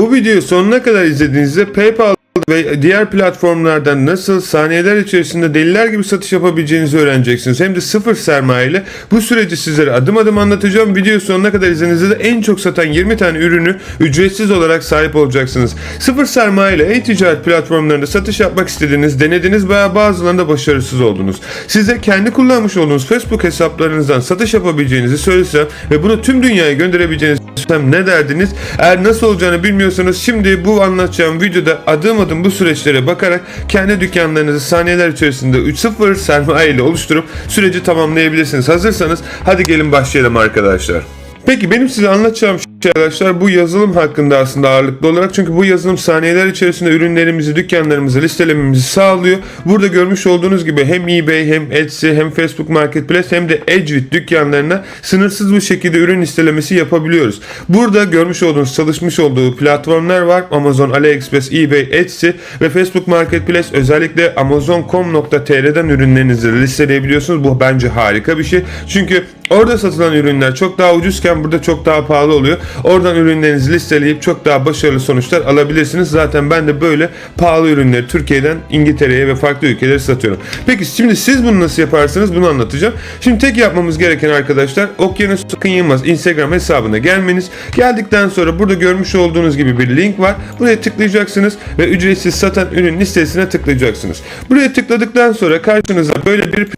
Bu videoyu sonuna kadar izlediğinizde PayPal ve diğer platformlardan nasıl saniyeler içerisinde deliler gibi satış yapabileceğinizi öğreneceksiniz. Hem de sıfır sermaye ile bu süreci sizlere adım adım anlatacağım. Videoyu sonuna kadar izlediğinizde de en çok satan 20 tane ürünü ücretsiz olarak sahip olacaksınız. Sıfır sermaye ile e-ticaret platformlarında satış yapmak istediğiniz, denediniz veya bazılarında başarısız oldunuz. Size kendi kullanmış olduğunuz Facebook hesaplarınızdan satış yapabileceğinizi söylesem ve bunu tüm dünyaya gönderebileceğinizi söylesem ne derdiniz? Eğer nasıl olacağını bilmiyorsanız şimdi bu anlatacağım videoda adım adım bu süreçlere bakarak kendi dükkanlarınızı saniyeler içerisinde 3-0 sermaye ile oluşturup süreci tamamlayabilirsiniz. Hazırsanız hadi gelin başlayalım arkadaşlar. Peki benim size anlatacağım arkadaşlar bu yazılım hakkında aslında ağırlıklı olarak çünkü bu yazılım saniyeler içerisinde ürünlerimizi, dükkanlarımızı listelememizi sağlıyor. Burada görmüş olduğunuz gibi hem eBay hem Etsy hem Facebook Marketplace hem de Edgewit dükkanlarına sınırsız bir şekilde ürün listelemesi yapabiliyoruz. Burada görmüş olduğunuz çalışmış olduğu platformlar var. Amazon, AliExpress, eBay, Etsy ve Facebook Marketplace özellikle amazon.com.tr'den ürünlerinizi listeleyebiliyorsunuz. Bu bence harika bir şey. Çünkü Orada satılan ürünler çok daha ucuzken burada çok daha pahalı oluyor. Oradan ürünlerinizi listeleyip çok daha başarılı sonuçlar alabilirsiniz. Zaten ben de böyle pahalı ürünleri Türkiye'den İngiltere'ye ve farklı ülkelere satıyorum. Peki şimdi siz bunu nasıl yaparsınız bunu anlatacağım. Şimdi tek yapmamız gereken arkadaşlar Okyanus Sakın Yılmaz Instagram hesabına gelmeniz. Geldikten sonra burada görmüş olduğunuz gibi bir link var. Buraya tıklayacaksınız ve ücretsiz satan ürün listesine tıklayacaksınız. Buraya tıkladıktan sonra karşınıza böyle bir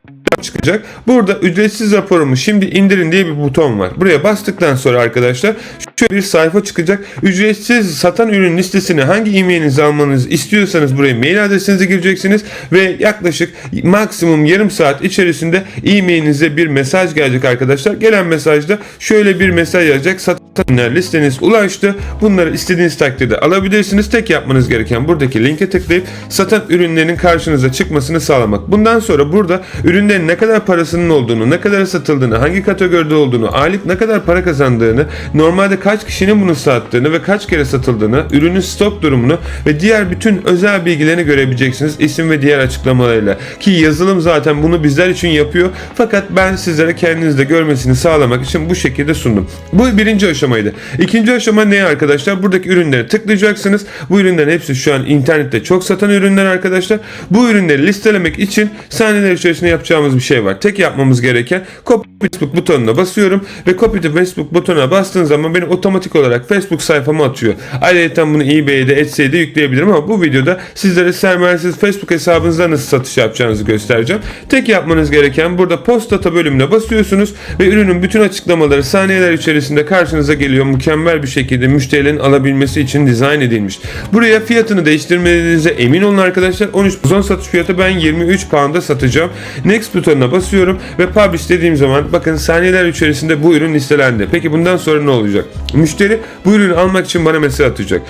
çıkacak. Burada ücretsiz raporumu şimdi indirin diye bir buton var. Buraya bastıktan sonra arkadaşlar şöyle bir sayfa çıkacak. Ücretsiz satan ürün listesine hangi e-mailinizi almanızı istiyorsanız buraya mail adresinizi gireceksiniz ve yaklaşık maksimum yarım saat içerisinde e-mailinize bir mesaj gelecek arkadaşlar. Gelen mesajda şöyle bir mesaj yazacak. Satan ürünler listeniz ulaştı. Bunları istediğiniz takdirde alabilirsiniz. Tek yapmanız gereken buradaki linke tıklayıp satan ürünlerin karşınıza çıkmasını sağlamak. Bundan sonra burada ürünlerin ne kadar parasının olduğunu, ne kadar satıldığını, hangi kategoride olduğunu, aylık ne kadar para kazandığını, normalde kaç kişinin bunu sattığını ve kaç kere satıldığını, ürünün stok durumunu ve diğer bütün özel bilgilerini görebileceksiniz isim ve diğer açıklamalarıyla. Ki yazılım zaten bunu bizler için yapıyor. Fakat ben sizlere kendinizde görmesini sağlamak için bu şekilde sundum. Bu birinci aşamaydı. İkinci aşama ne arkadaşlar? Buradaki ürünlere tıklayacaksınız. Bu ürünlerin hepsi şu an internette çok satan ürünler arkadaşlar. Bu ürünleri listelemek için saniyeler içerisinde yapacağımız bir şey var. Tek yapmamız gereken copy Facebook butonuna basıyorum ve copy to Facebook butonuna bastığın zaman beni otomatik olarak Facebook sayfama atıyor. Ayrıca bunu eBay'de, Etsy'de yükleyebilirim ama bu videoda sizlere sermayesiz Facebook hesabınızda nasıl satış yapacağınızı göstereceğim. Tek yapmanız gereken burada post data bölümüne basıyorsunuz ve ürünün bütün açıklamaları saniyeler içerisinde karşınıza geliyor. Mükemmel bir şekilde müşterilerin alabilmesi için dizayn edilmiş. Buraya fiyatını değiştirmenize emin olun arkadaşlar. 13 Amazon satış fiyatı ben 23 pound'a satacağım. Next butonuna basıyorum ve publish dediğim zaman bakın saniyeler içerisinde bu ürün listelendi. Peki bundan sonra ne olacak? Müşteri bu ürünü almak için bana mesaj atacak.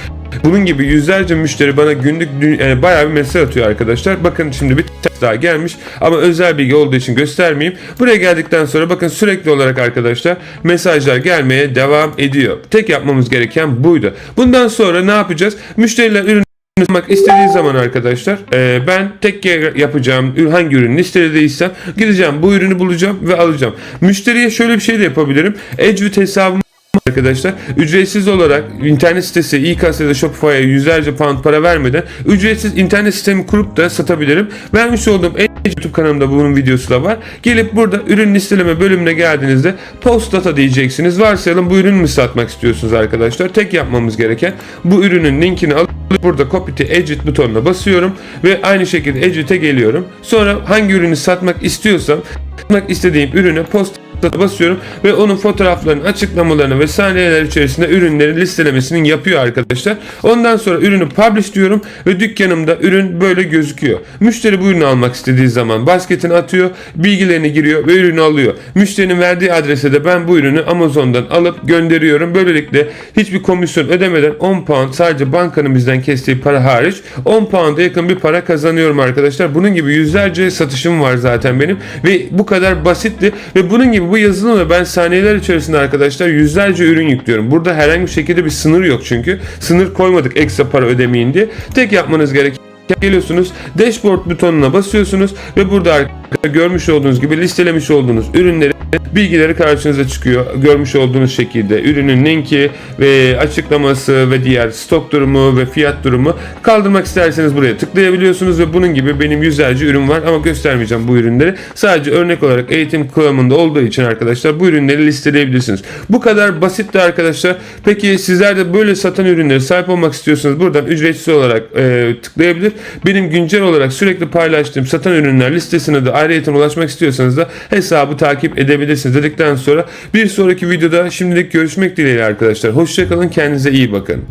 Bunun gibi yüzlerce müşteri bana günlük yani bayağı bir mesaj atıyor arkadaşlar. Bakın şimdi bir test daha gelmiş ama özel bilgi olduğu için göstermeyeyim. Buraya geldikten sonra bakın sürekli olarak arkadaşlar mesajlar gelmeye devam ediyor. Tek yapmamız gereken buydu. Bundan sonra ne yapacağız? Müşteriler ürün Bak istediği zaman arkadaşlar e, ben tek yapacağım hangi ürünü istediysem gideceğim bu ürünü bulacağım ve alacağım. Müşteriye şöyle bir şey de yapabilirim. Edgewit hesabım arkadaşlar ücretsiz olarak internet sitesi da Shopify'a yüzlerce pound para vermeden ücretsiz internet sistemi kurup da satabilirim. Vermiş olduğum en YouTube kanalımda bunun videosu da var. Gelip burada ürün listeleme bölümüne geldiğinizde post data diyeceksiniz. Varsayalım bu ürünü mü satmak istiyorsunuz arkadaşlar? Tek yapmamız gereken bu ürünün linkini alıp burada copy to edit butonuna basıyorum ve aynı şekilde edit'e geliyorum. Sonra hangi ürünü satmak istiyorsam satmak istediğim ürüne post basıyorum ve onun fotoğraflarını, açıklamalarını ve saniyeler içerisinde ürünlerin listelemesini yapıyor arkadaşlar. Ondan sonra ürünü publish diyorum ve dükkanımda ürün böyle gözüküyor. Müşteri bu ürünü almak istediği zaman basketini atıyor, bilgilerini giriyor ve ürünü alıyor. Müşterinin verdiği adrese de ben bu ürünü Amazon'dan alıp gönderiyorum. Böylelikle hiçbir komisyon ödemeden 10 pound sadece bankanın bizden kestiği para hariç 10 pound'a yakın bir para kazanıyorum arkadaşlar. Bunun gibi yüzlerce satışım var zaten benim ve bu kadar basitti ve bunun gibi bu yazılımla ben saniyeler içerisinde arkadaşlar yüzlerce ürün yüklüyorum. Burada herhangi bir şekilde bir sınır yok çünkü. Sınır koymadık ekstra para ödemeyin diye. Tek yapmanız gereken geliyorsunuz dashboard butonuna basıyorsunuz ve burada görmüş olduğunuz gibi listelemiş olduğunuz ürünleri bilgileri karşınıza çıkıyor. Görmüş olduğunuz şekilde ürünün linki ve açıklaması ve diğer stok durumu ve fiyat durumu kaldırmak isterseniz buraya tıklayabiliyorsunuz ve bunun gibi benim yüzlerce ürün var ama göstermeyeceğim bu ürünleri. Sadece örnek olarak eğitim kıvamında olduğu için arkadaşlar bu ürünleri listeleyebilirsiniz. Bu kadar basitti arkadaşlar. Peki sizler de böyle satan ürünlere sahip olmak istiyorsanız buradan ücretsiz olarak e, tıklayabilir. Benim güncel olarak sürekli paylaştığım satan ürünler listesine de ayrıyeten ulaşmak istiyorsanız da hesabı takip edebilirsiniz dedikten sonra bir sonraki videoda şimdilik görüşmek dileğiyle arkadaşlar. Hoşçakalın kendinize iyi bakın.